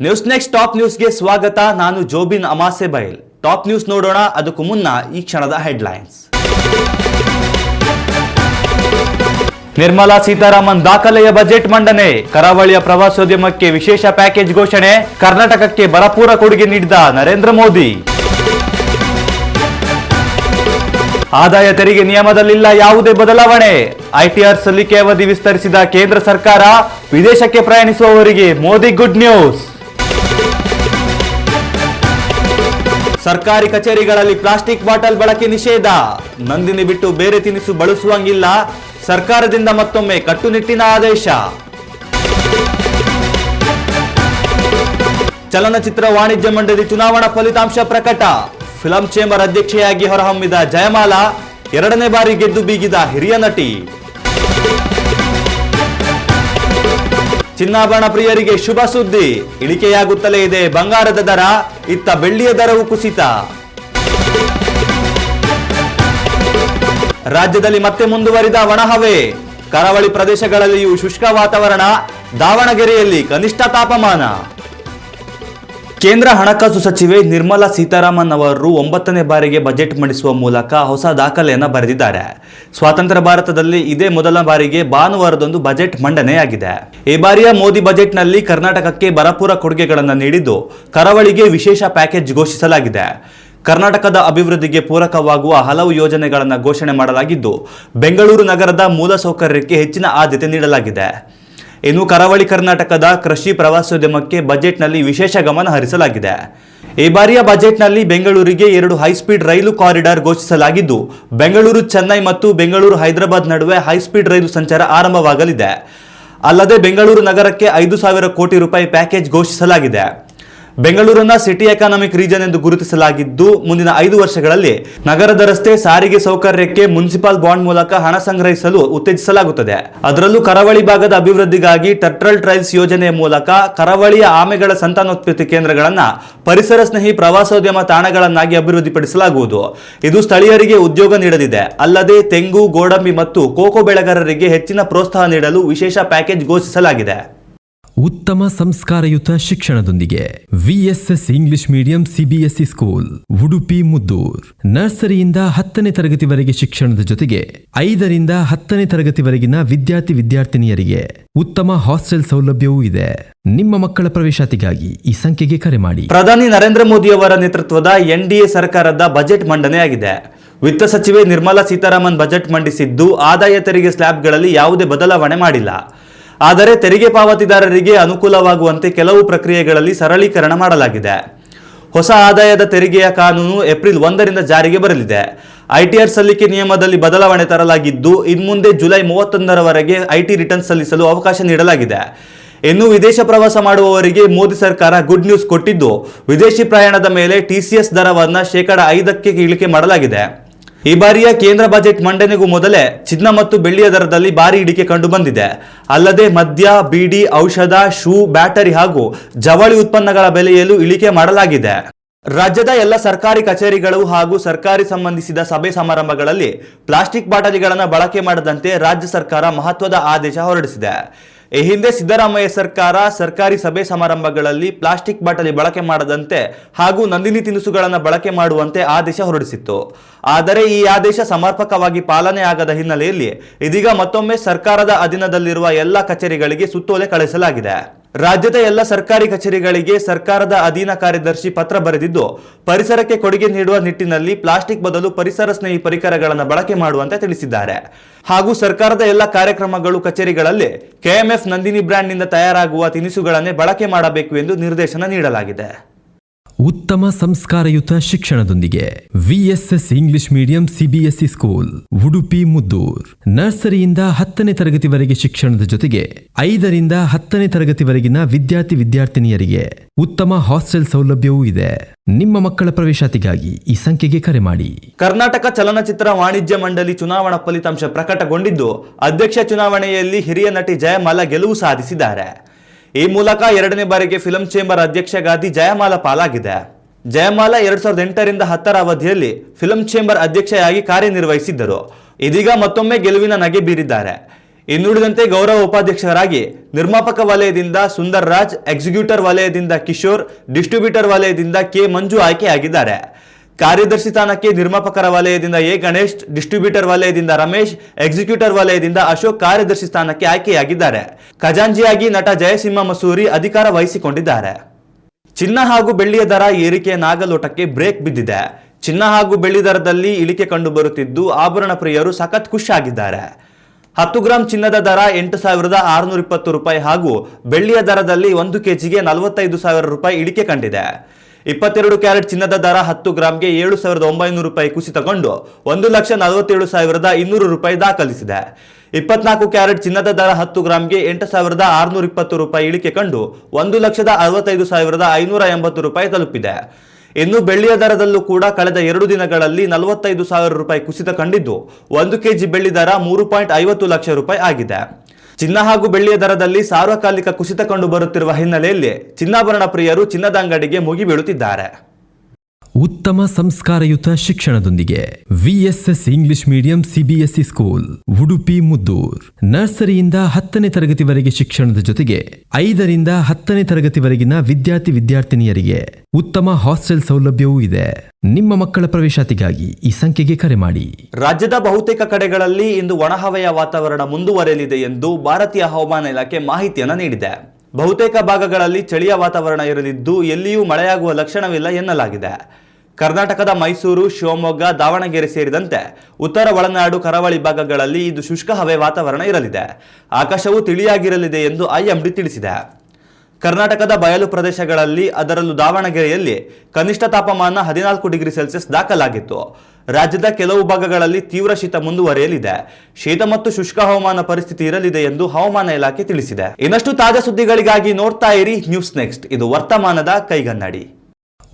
News next top ನ್ಯೂಸ್ಗೆ ಸ್ವಾಗತ. ನಾನು ಜೋಬಿನ್ ಅಮಾಸೆ ಬೈಲ್. ಟಾಪ್ ನ್ಯೂಸ್ ನೋಡೋಣ. ಅದಕ್ಕೂ ಮುನ್ನ ಈ ಕ್ಷಣದ ಹೆಡ್ಲೈನ್ಸ್ ನಿರ್ಮಲಾ ಸೀತಾರಾಮನ್ ದಾಖಲೆಯ ಬಜೆಟ್ ಮಂಡನೆ. ಕರಾವಳಿಯ ಪ್ರವಾಸೋದ್ಯಮಕ್ಕೆ ವಿಶೇಷ ಪ್ಯಾಕೇಜ್ ಘೋಷಣೆ. ಕರ್ನಾಟಕಕ್ಕೆ ಭರಪೂರ ಕೊಡುಗೆ ನೀಡಿದ ನರೇಂದ್ರ ಮೋದಿ. ಆದಾಯ ತೆರಿಗೆ ನಿಯಮದಲ್ಲಿಲ್ಲ ಯಾವುದೇ ಬದಲಾವಣೆ. ಐಟಿಆರ್ ಸಲ್ಲಿಕೆ ಅವಧಿ ವಿಸ್ತರಿಸಿದ ಕೇಂದ್ರ ಸರ್ಕಾರ. ವಿದೇಶಕ್ಕೆ ಪ್ರಯಾಣಿಸುವವರಿಗೆ ಮೋದಿ ಗುಡ್ ನ್ಯೂಸ್ ಸರ್ಕಾರಿ ಕಚೇರಿಗಳಲ್ಲಿ ಪ್ಲಾಸ್ಟಿಕ್ ಬಾಟಲ್ ಬಳಕೆ ನಿಷೇಧ. ನಂದಿನಿ ಬಿಟ್ಟು ಬೇರೆ ತಿನಿಸು ಬಳಸುವಂಗಿಲ್ಲ. ಸರ್ಕಾರದಿಂದ ಮತ್ತೊಮ್ಮೆ ಕಟ್ಟುನಿಟ್ಟಿನ ಆದೇಶ. ಚಲನಚಿತ್ರ ವಾಣಿಜ್ಯ ಮಂಡಳಿ ಚುನಾವಣಾ ಫಲಿತಾಂಶ ಪ್ರಕಟ. ಫಿಲಂ ಚೇಂಬರ್ ಅಧ್ಯಕ್ಷೆಯಾಗಿ ಹೊರಹೊಮ್ಮಿದ ಜಯಮಾಲಾ ಎರಡನೇ ಬಾರಿ ಗೆದ್ದು ಬೀಗಿದ ಹಿರಿಯ ನಟಿ. ಚಿನ್ನಾಭರಣ ಪ್ರಿಯರಿಗೆ ಶುಭ ಸುದ್ದಿ. ಇಳಿಕೆಯಾಗುತ್ತಲೇ ಇದೆ. ಬಂಗಾರದ ದರ, ಇತ್ತ ಬೆಳ್ಳಿಯ ದರವು ಕುಸಿತ. ರಾಜ್ಯದಲ್ಲಿ ಮತ್ತೆ ಮುಂದುವರಿದ ಒಣಹವೆ ಕರಾವಳಿ ಪ್ರದೇಶಗಳಲ್ಲಿಯೂ ಶುಷ್ಕ ವಾತಾವರಣ. ದಾವಣಗೆರೆಯಲ್ಲಿ ಕನಿಷ್ಠ ತಾಪಮಾನ. ಕೇಂದ್ರ ಹಣಕಾಸು ಸಚಿವೆ ನಿರ್ಮಲಾ ಸೀತಾರಾಮನ್ ಅವರು ಒಂಬತ್ತನೇ ಬಾರಿಗೆ ಬಜೆಟ್ ಮಂಡಿಸುವ ಮೂಲಕ ಹೊಸ ದಾಖಲೆಯನ್ನು ಬರೆದಿದ್ದಾರೆ. ಸ್ವಾತಂತ್ರ್ಯ ಭಾರತದಲ್ಲಿ ಇದೇ ಮೊದಲ ಬಾರಿಗೆ ಭಾನುವಾರದೊಂದು ಬಜೆಟ್ ಮಂಡನೆಯಾಗಿದೆ. ಈ ಬಾರಿಯ ಮೋದಿ ಬಜೆಟ್ನಲ್ಲಿ ಕರ್ನಾಟಕಕ್ಕೆ ಬರಪೂರ ಕೊಡುಗೆಗಳನ್ನು ನೀಡಿದ್ದು ಕರಾವಳಿಗೆ ವಿಶೇಷ ಪ್ಯಾಕೇಜ್ ಘೋಷಿಸಲಾಗಿದೆ. ಕರ್ನಾಟಕದ ಅಭಿವೃದ್ಧಿಗೆ ಪೂರಕವಾಗುವ ಹಲವು ಯೋಜನೆಗಳನ್ನು ಘೋಷಣೆ ಮಾಡಲಾಗಿದ್ದು, ಬೆಂಗಳೂರು ನಗರದ ಮೂಲಸೌಕರ್ಯಕ್ಕೆ ಹೆಚ್ಚಿನ ಆದ್ಯತೆ ನೀಡಲಾಗಿದೆ. ಇನ್ನು ಕರಾವಳಿ ಕರ್ನಾಟಕದ ಕೃಷಿ ಪ್ರವಾಸೋದ್ಯಮಕ್ಕೆ ಬಜೆಟ್ನಲ್ಲಿ ವಿಶೇಷ ಗಮನ ಹರಿಸಲಾಗಿದೆ. ಈ ಬಾರಿಯ ಬಜೆಟ್ನಲ್ಲಿ ಬೆಂಗಳೂರಿಗೆ ಎರಡು ಹೈಸ್ಪೀಡ್ ರೈಲು ಕಾರಿಡಾರ್ ಘೋಷಿಸಲಾಗಿದ್ದು, ಬೆಂಗಳೂರು, ಚೆನ್ನೈ ಮತ್ತು ಬೆಂಗಳೂರು, ಹೈದರಾಬಾದ್ ನಡುವೆ ಹೈಸ್ಪೀಡ್ ರೈಲು ಸಂಚಾರ ಆರಂಭವಾಗಲಿದೆ. ಅಲ್ಲದೆ ಬೆಂಗಳೂರು ನಗರಕ್ಕೆ ಐದು ಸಾವಿರ ಕೋಟಿ ರೂಪಾಯಿ ಪ್ಯಾಕೇಜ್ ಘೋಷಿಸಲಾಗಿದೆ. ಬೆಂಗಳೂರನ್ನ ಸಿಟಿ ಎಕಾನಮಿಕ್ ರೀಜನ್ ಎಂದು ಗುರುತಿಸಲಾಗಿದ್ದು, ಮುಂದಿನ ಐದು ವರ್ಷಗಳಲ್ಲಿ ನಗರದ ರಸ್ತೆ ಸಾರಿಗೆ ಸೌಕರ್ಯಕ್ಕೆ ಮುನ್ಸಿಪಾಲ್ ಬಾಂಡ್ ಮೂಲಕ ಹಣ ಸಂಗ್ರಹಿಸಲು ಉತ್ತೇಜಿಸಲಾಗುತ್ತದೆ. ಅದರಲ್ಲೂ ಕರಾವಳಿ ಭಾಗದ ಅಭಿವೃದ್ಧಿಗಾಗಿ ಟರ್ಟ್ರಲ್ ಟ್ರೈಲ್ಸ್ ಯೋಜನೆಯ ಮೂಲಕ ಕರಾವಳಿಯ ಆಮೆಗಳ ಸಂತಾನೋತ್ಪತ್ತಿ ಕೇಂದ್ರಗಳನ್ನು ಪರಿಸರ ಸ್ನೇಹಿ ಪ್ರವಾಸೋದ್ಯಮ ತಾಣಗಳನ್ನಾಗಿ ಅಭಿವೃದ್ಧಿಪಡಿಸಲಾಗುವುದು. ಇದು ಸ್ಥಳೀಯರಿಗೆ ಉದ್ಯೋಗ ನೀಡಲಿದೆ. ಅಲ್ಲದೆ ತೆಂಗು, ಗೋಡಂಬಿ ಮತ್ತು ಕೋಕೋ ಬೆಳೆಗಾರರಿಗೆ ಹೆಚ್ಚಿನ ಪ್ರೋತ್ಸಾಹ ನೀಡಲು ವಿಶೇಷ ಪ್ಯಾಕೇಜ್ ಘೋಷಿಸಲಾಗಿದೆ. ಉತ್ತಮ ಸಂಸ್ಕಾರಯುತ ಶಿಕ್ಷಣದೊಂದಿಗೆ VSS English medium CBSE school, Udupi, Muddur. ನರ್ಸರಿಯಿಂದ ಹತ್ತನೇ ತರಗತಿವರೆಗೆ ಶಿಕ್ಷಣದ ಜೊತೆಗೆ ಐದರಿಂದ ಹತ್ತನೇ ತರಗತಿವರೆಗಿನ ವಿದ್ಯಾರ್ಥಿ ವಿದ್ಯಾರ್ಥಿನಿಯರಿಗೆ ಉತ್ತಮ ಹಾಸ್ಟೆಲ್ ಸೌಲಭ್ಯವೂ ಇದೆ. ನಿಮ್ಮ ಮಕ್ಕಳ ಪ್ರವೇಶಾತಿಗಾಗಿ ಈ ಸಂಖ್ಯೆಗೆ ಕರೆ ಮಾಡಿ. ಪ್ರಧಾನಿ ನರೇಂದ್ರ ಮೋದಿ ಅವರ ನೇತೃತ್ವದ ಎನ್ಡಿಎ ಸರ್ಕಾರದ ಬಜೆಟ್ ಮಂಡನೆಯಾಗಿದೆ ವಿತ್ತ ಸಚಿವೆ ನಿರ್ಮಲಾ ಸೀತಾರಾಮನ್ ಬಜೆಟ್ ಮಂಡಿಸಿದ್ದು ಆದಾಯ ತೆರಿಗೆ ಸ್ಲ್ಯಾಬ್ಗಳಲ್ಲಿ ಯಾವುದೇ ಬದಲಾವಣೆ ಮಾಡಿಲ್ಲ. ಆದರೆ ತೆರಿಗೆ ಪಾವತಿದಾರರಿಗೆ ಅನುಕೂಲವಾಗುವಂತೆ ಕೆಲವು ಪ್ರಕ್ರಿಯೆಗಳಲ್ಲಿ ಸರಳೀಕರಣ ಮಾಡಲಾಗಿದೆ. ಹೊಸ ಆದಾಯದ ತೆರಿಗೆಯ ಕಾನೂನು ಏಪ್ರಿಲ್ ಒಂದರಿಂದ ಜಾರಿಗೆ ಬರಲಿದೆ. ಐಟಿಆರ್ ಸಲ್ಲಿಕೆ ನಿಯಮದಲ್ಲಿ ಬದಲಾವಣೆ ತರಲಾಗಿದ್ದು, ಇನ್ಮುಂದೆ ಜುಲೈ ಮೂವತ್ತೊಂದರವರೆಗೆ ಐಟಿ ರಿಟರ್ನ್ ಸಲ್ಲಿಸಲು ಅವಕಾಶ ನೀಡಲಾಗಿದೆ. ಇನ್ನು ವಿದೇಶ ಪ್ರವಾಸ ಮಾಡುವವರಿಗೆ ಮೋದಿ ಸರ್ಕಾರ ಗುಡ್ ನ್ಯೂಸ್ ಕೊಟ್ಟಿದ್ದು, ವಿದೇಶಿ ಪ್ರಯಾಣದ ಮೇಲೆ ಟಿಸಿಎಸ್ ದರವನ್ನು ಶೇಕಡ ಐದಕ್ಕೆ ಇಳಿಕೆ ಮಾಡಲಾಗಿದೆ. ಈ ಬಾರಿಯ ಕೇಂದ್ರ ಬಜೆಟ್ ಮಂಡನೆಗೂ ಮೊದಲೇ ಚಿನ್ನ ಮತ್ತು ಬೆಳ್ಳಿಯ ದರದಲ್ಲಿ ಭಾರಿ ಇಳಿಕೆ ಕಂಡು ಬಂದಿದೆ. ಅಲ್ಲದೆ ಮದ್ಯ, ಬೀಡಿ, ಔಷಧ, ಶೂ, ಬ್ಯಾಟರಿ ಹಾಗೂ ಜವಳಿ ಉತ್ಪನ್ನಗಳ ಬೆಲೆಯಲ್ಲೂ ಇಳಿಕೆ ಮಾಡಲಾಗಿದೆ. ರಾಜ್ಯದ ಎಲ್ಲ ಸರ್ಕಾರಿ ಕಚೇರಿಗಳು ಹಾಗೂ ಸರ್ಕಾರಿ ಸಂಬಂಧಿಸಿದ ಸಭೆ ಸಮಾರಂಭಗಳಲ್ಲಿ ಪ್ಲಾಸ್ಟಿಕ್ ಬಾಟಲಿಗಳನ್ನು ಬಳಕೆ ಮಾಡದಂತೆ ರಾಜ್ಯ ಸರ್ಕಾರ ಮಹತ್ವದ ಆದೇಶ ಹೊರಡಿಸಿದೆ. ಈ ಹಿಂದೆ ಸಿದ್ದರಾಮಯ್ಯ ಸರ್ಕಾರ ಸರ್ಕಾರಿ ಸಭೆ ಸಮಾರಂಭಗಳಲ್ಲಿ ಪ್ಲಾಸ್ಟಿಕ್ ಬಾಟಲಿ ಬಳಕೆ ಮಾಡದಂತೆ ಹಾಗೂ ನಂದಿನಿ ತಿನಿಸುಗಳನ್ನು ಬಳಕೆ ಮಾಡುವಂತೆ ಆದೇಶ ಹೊರಡಿಸಿತ್ತು. ಆದರೆ ಈ ಆದೇಶ ಸಮರ್ಪಕವಾಗಿ ಪಾಲನೆ ಆಗದ ಹಿನ್ನೆಲೆಯಲ್ಲಿ ಇದೀಗ ಮತ್ತೊಮ್ಮೆ ಸರ್ಕಾರದ ಅಧೀನದಲ್ಲಿರುವ ಎಲ್ಲ ಕಚೇರಿಗಳಿಗೆ ಸುತ್ತೋಲೆ ಕಳಿಸಲಾಗಿದೆ. ರಾಜ್ಯದ ಎಲ್ಲ ಸರ್ಕಾರಿ ಕಚೇರಿಗಳಿಗೆ ಸರ್ಕಾರದ ಅಧೀನ ಕಾರ್ಯದರ್ಶಿ ಪತ್ರ ಬರೆದಿದ್ದು, ಪರಿಸರಕ್ಕೆ ಕೊಡುಗೆ ನೀಡುವ ನಿಟ್ಟಿನಲ್ಲಿ ಪ್ಲಾಸ್ಟಿಕ್ ಬದಲು ಪರಿಸರ ಸ್ನೇಹಿ ಪರಿಕರಗಳನ್ನು ಬಳಕೆ ಮಾಡುವಂತೆ ತಿಳಿಸಿದ್ದಾರೆ. ಹಾಗೂ ಸರ್ಕಾರದ ಎಲ್ಲ ಕಾರ್ಯಕ್ರಮಗಳು ಕಚೇರಿಗಳಲ್ಲಿ ಕೆಎಂಎಫ್ ನಂದಿನಿ ಬ್ರ್ಯಾಂಡ್ನಿಂದ ತಯಾರಾಗುವ ತಿನಿಸುಗಳನ್ನೇ ಬಳಕೆ ಮಾಡಬೇಕು ಎಂದು ನಿರ್ದೇಶನ ನೀಡಲಾಗಿದೆ. ಉತ್ತಮ ಸಂಸ್ಕಾರಯುತ ಶಿಕ್ಷಣದೊಂದಿಗೆ VSS English medium CBSE school, Udupi, Muddur. ನರ್ಸರಿಯಿಂದ ಹತ್ತನೇ ತರಗತಿವರೆಗೆ ಶಿಕ್ಷಣದ ಜೊತೆಗೆ ಐದರಿಂದ ಹತ್ತನೇ ತರಗತಿವರೆಗಿನ ವಿದ್ಯಾರ್ಥಿ ವಿದ್ಯಾರ್ಥಿನಿಯರಿಗೆ ಉತ್ತಮ ಹಾಸ್ಟೆಲ್ ಸೌಲಭ್ಯವೂ ಇದೆ. ನಿಮ್ಮ ಮಕ್ಕಳ ಪ್ರವೇಶಾತಿಗಾಗಿ ಈ ಸಂಖ್ಯೆಗೆ ಕರೆ ಮಾಡಿ. ಕರ್ನಾಟಕ ಚಲನಚಿತ್ರ ವಾಣಿಜ್ಯ ಮಂಡಳಿ ಚುನಾವಣಾ ಫಲಿತಾಂಶ ಪ್ರಕಟಗೊಂಡಿದ್ದು, ಅಧ್ಯಕ್ಷ ಚುನಾವಣೆಯಲ್ಲಿ ಹಿರಿಯ ನಟಿ ಜಯಮಾಲಾ ಗೆಲುವು ಸಾಧಿಸಿದ್ದಾರೆ. ಈ ಮೂಲಕ ಎರಡನೇ ಬಾರಿಗೆ ಫಿಲಂ ಚೇಂಬರ್ ಅಧ್ಯಕ್ಷಗಾದಿ ಜಯಮಾಲ ಪಾಲಾಗಿದೆ. ಜಯಮಾಲಾ ಎರಡ್ ಸಾವಿರದ ಎಂಟರಿಂದ ಹತ್ತರ ಅವಧಿಯಲ್ಲಿ ಫಿಲಂ ಚೇಂಬರ್ ಅಧ್ಯಕ್ಷೆಯಾಗಿ ಕಾರ್ಯನಿರ್ವಹಿಸಿದ್ದರು. ಇದೀಗ ಮತ್ತೊಮ್ಮೆ ಗೆಲುವಿನ ನಗೆ ಬೀರಿದ್ದಾರೆ. ಇನ್ನುಳಿದಂತೆ ಗೌರವ ಉಪಾಧ್ಯಕ್ಷರಾಗಿ ನಿರ್ಮಾಪಕ ವಲಯದಿಂದ ಸುಂದರ್ ರಾಜ್, ಎಕ್ಸಿಕ್ಯೂಟರ್ ವಲಯದಿಂದ ಕಿಶೋರ್, ಡಿಸ್ಟ್ರಿಬ್ಯೂಟರ್ ವಲಯದಿಂದ ಕೆ ಮಂಜು ಆಯ್ಕೆಯಾಗಿದ್ದಾರೆ. ಕಾರ್ಯದರ್ಶಿ ಸ್ಥಾನಕ್ಕೆ ನಿರ್ಮಾಪಕರ ವಲಯದಿಂದ ಎ. ಗಣೇಶ್, ಡಿಸ್ಟ್ರಿಬ್ಯೂಟರ್ ವಲಯದಿಂದ ರಮೇಶ್, ಎಕ್ಸಿಕ್ಯೂಟರ್ ವಲಯದಿಂದ ಅಶೋಕ್ ಕಾರ್ಯದರ್ಶಿ ಸ್ಥಾನಕ್ಕೆ ಆಯ್ಕೆಯಾಗಿದ್ದಾರೆ. ಖಜಾಂಜಿಯಾಗಿ ನಟ ಜಯಸಿಂಹ ಮಸೂರಿ ಅಧಿಕಾರ ವಹಿಸಿಕೊಂಡಿದ್ದಾರೆ. ಚಿನ್ನ ಹಾಗೂ ಬೆಳ್ಳಿಯ ದರ ಏರಿಕೆ ನಾಗಲೋಟಕ್ಕೆ ಬ್ರೇಕ್ ಬಿದ್ದಿದೆ. ಚಿನ್ನ ಹಾಗೂ ಬೆಳ್ಳಿ ದರದಲ್ಲಿ ಇಳಿಕೆ ಕಂಡು ಬರುತ್ತಿದ್ದು ಆಭರಣ ಪ್ರಿಯರು ಸಖತ್ ಖುಷಿಯಾಗಿದ್ದಾರೆ. ಹತ್ತು ಗ್ರಾಂ ಚಿನ್ನದ ದರ ಎಂಟು ಸಾವಿರದ ಆರುನೂರ ಇಪ್ಪತ್ತು ರೂಪಾಯಿ ಹಾಗೂ ಬೆಳ್ಳಿಯ ದರದಲ್ಲಿ ಒಂದು ಕೆಜಿಗೆ ನಲವತ್ತೈದು ಸಾವಿರ ರೂಪಾಯಿ ಇಳಿಕೆ ಕಂಡಿದೆ. ಇಪ್ಪತ್ತೆರಡು ಕ್ಯಾರೆಟ್ ಚಿನ್ನದ ದರ ಹತ್ತು ಗ್ರಾಂಗೆ ಏಳು ಸಾವಿರದ ಒಂಬೈನೂರು ರೂಪಾಯಿ ಕುಸಿತಗೊಂಡು ಒಂದು ಲಕ್ಷ ನಲವತ್ತೇಳು ಸಾವಿರದ ಇನ್ನೂರು ರೂಪಾಯಿ ದಾಖಲಿಸಿದೆ. ಇಪ್ಪತ್ನಾಲ್ಕು ಕ್ಯಾರೆಟ್ ಚಿನ್ನದ ದರ ಹತ್ತು ಗ್ರಾಂಗೆ ಎಂಟು ಸಾವಿರದ ಆರುನೂರ ಇಪ್ಪತ್ತು ರೂಪಾಯಿ ಇಳಿಕೆ ಕಂಡು ಒಂದು ಲಕ್ಷದ ಅರವತ್ತೈದು ಸಾವಿರದ ಐನೂರ ಎಂಬತ್ತು ರೂಪಾಯಿ ತಲುಪಿದೆ. ಇನ್ನು ಬೆಳ್ಳಿಯ ದರದಲ್ಲೂ ಕೂಡ ಕಳೆದ ಎರಡು ದಿನಗಳಲ್ಲಿ ನಲವತ್ತೈದು ಸಾವಿರ ರೂಪಾಯಿ ಕುಸಿತ ಕಂಡಿದ್ದು, ಒಂದು ಕೆಜಿ ಬೆಳ್ಳಿ ದರ ಮೂರು ಪಾಯಿಂಟ್ ಐವತ್ತು ಲಕ್ಷ ರೂಪಾಯಿ ಆಗಿದೆ. ಚಿನ್ನ ಹಾಗೂ ಬೆಳ್ಳಿಯ ದರದಲ್ಲಿ ಸಾರ್ವಕಾಲಿಕ ಕುಸಿತ ಕಂಡು ಬರುತ್ತಿರುವ ಹಿನ್ನೆಲೆಯಲ್ಲಿ ಚಿನ್ನಾಭರಣ ಪ್ರಿಯರು ಚಿನ್ನದ ಅಂಗಡಿಗೆ ಮುಗಿಬೀಳುತ್ತಿದ್ದಾರೆ. ಉತ್ತಮ ಸಂಸ್ಕಾರಯುತ ಶಿಕ್ಷಣದೊಂದಿಗೆ VSS English medium CBSE school, Udupi, Muddur. ನರ್ಸರಿಯಿಂದ ಹತ್ತನೇ ತರಗತಿವರೆಗೆ ಶಿಕ್ಷಣದ ಜೊತೆಗೆ ಐದರಿಂದ ಹತ್ತನೇ ತರಗತಿವರೆಗಿನ ವಿದ್ಯಾರ್ಥಿ ವಿದ್ಯಾರ್ಥಿನಿಯರಿಗೆ ಉತ್ತಮ ಹಾಸ್ಟೆಲ್ ಸೌಲಭ್ಯವೂ ಇದೆ. ನಿಮ್ಮ ಮಕ್ಕಳ ಪ್ರವೇಶಾತಿಗಾಗಿ ಈ ಸಂಖ್ಯೆಗೆ ಕರೆ ಮಾಡಿ. ರಾಜ್ಯದ ಬಹುತೇಕ ಕಡೆಗಳಲ್ಲಿ ಇಂದು ಒಣಹವೆಯ ವಾತಾವರಣ ಮುಂದುವರೆಯಲಿದೆ ಎಂದು ಭಾರತೀಯ ಹವಾಮಾನ ಇಲಾಖೆ ಮಾಹಿತಿಯನ್ನು ನೀಡಿದೆ. ಬಹುತೇಕ ಭಾಗಗಳಲ್ಲಿ ಚಳಿಯ ವಾತಾವರಣ ಇರಲಿದ್ದು, ಎಲ್ಲಿಯೂ ಮಳೆಯಾಗುವ ಲಕ್ಷಣವಿಲ್ಲ ಎನ್ನಲಾಗಿದೆ. ಕರ್ನಾಟಕದ ಮೈಸೂರು, ಶಿವಮೊಗ್ಗ, ದಾವಣಗೆರೆ ಸೇರಿದಂತೆ ಉತ್ತರ ಒಳನಾಡು, ಕರಾವಳಿ ಭಾಗಗಳಲ್ಲಿ ಇದು ಶುಷ್ಕ ಹವೆ ವಾತಾವರಣ ಇರಲಿದೆ. ಆಕಾಶವು ತಿಳಿಯಾಗಿರಲಿದೆ ಎಂದು ಐಎಂಡಿ ತಿಳಿಸಿದೆ. ಕರ್ನಾಟಕದ ಬಯಲು ಪ್ರದೇಶಗಳಲ್ಲಿ, ಅದರಲ್ಲೂ ದಾವಣಗೆರೆಯಲ್ಲಿ ಕನಿಷ್ಠ ತಾಪಮಾನ ಹದಿನಾಲ್ಕು ಡಿಗ್ರಿ ಸೆಲ್ಸಿಯಸ್ ದಾಖಲಾಗಿತ್ತು. ರಾಜ್ಯದ ಕೆಲವು ಭಾಗಗಳಲ್ಲಿ ತೀವ್ರ ಶೀತ ಮುಂದುವರಿಯಲಿದೆ. ಶೀತ ಮತ್ತು ಶುಷ್ಕ ಹವಾಮಾನ ಪರಿಸ್ಥಿತಿ ಇರಲಿದೆ ಎಂದು ಹವಾಮಾನ ಇಲಾಖೆ ತಿಳಿಸಿದೆ. ಇನ್ನಷ್ಟು ತಾಜಾ ಸುದ್ದಿಗಳಿಗಾಗಿ ನೋಡ್ತಾ ಇರಿ ನ್ಯೂಸ್ ನೆಕ್ಸ್ಟ್. ಇದು ವರ್ತಮಾನದ ಕೈಗನ್ನಡಿ.